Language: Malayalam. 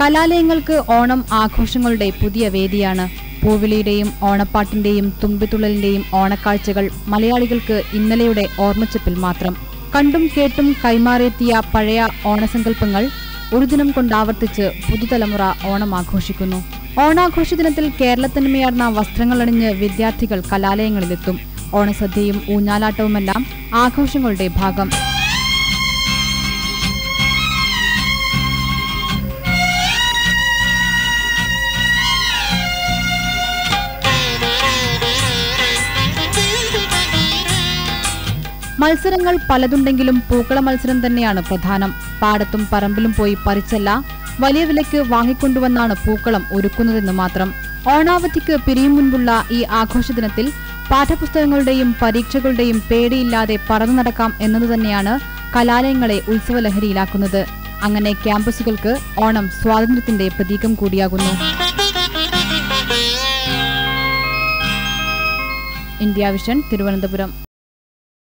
കലാലയങ്ങൾക്ക് ഓണം ആഘോഷങ്ങളുടെ പുതിയ വേദിയാണ്. പൂവിളിയുടെയും ഓണപ്പാട്ടിന്റെയും തുമ്പിത്തുള്ളലിന്റെയും ഓണക്കാഴ്ചകൾ മലയാളികൾക്ക് ഇന്നലെയുടെ ഓർമ്മച്ചപ്പിൽ മാത്രം. കണ്ടും കേട്ടും കൈമാറിയെത്തിയ പഴയ ഓണസങ്കല്പങ്ങൾ ഒരു ദിനം കൊണ്ടാവർത്തിച്ച് പുതുതലമുറ ഓണം ആഘോഷിക്കുന്നു. ഓണാഘോഷ ദിനത്തിൽ കേരളത്തിന്മയാർന്ന വസ്ത്രങ്ങൾ അണിഞ്ഞ് വിദ്യാർത്ഥികൾ കലാലയങ്ങളിലെത്തും. ഓണസദ്യയും ഊഞ്ഞാലാട്ടവുമെല്ലാം ആഘോഷങ്ങളുടെ ഭാഗം. മത്സരങ്ങൾ പലതുണ്ടെങ്കിലും പൂക്കള മത്സരം തന്നെയാണ് പ്രധാനം. പാടത്തും പറമ്പിലും പോയി പറിച്ചല്ല വലിയ വിലയ്ക്ക് വാങ്ങിക്കൊണ്ടുവന്നാണ് പൂക്കളം ഒരുക്കുന്നതെന്ന് മാത്രം. ഓണാവധിക്ക് പിരിയും മുൻപുള്ള ഈ ആഘോഷ ദിനത്തിൽ പാഠപുസ്തകങ്ങളുടെയും പരീക്ഷകളുടെയും പേടിയില്ലാതെ പറന്നു നടക്കാം എന്നത് തന്നെയാണ് കലാലയങ്ങളെ ഉത്സവലഹരിയിലാക്കുന്നത്. അങ്ങനെ ക്യാമ്പസുകൾക്ക് ഓണം സ്വാതന്ത്ര്യത്തിന്റെ പ്രതീകം കൂടിയാകുന്നു. India vision Thiruvananthapuram.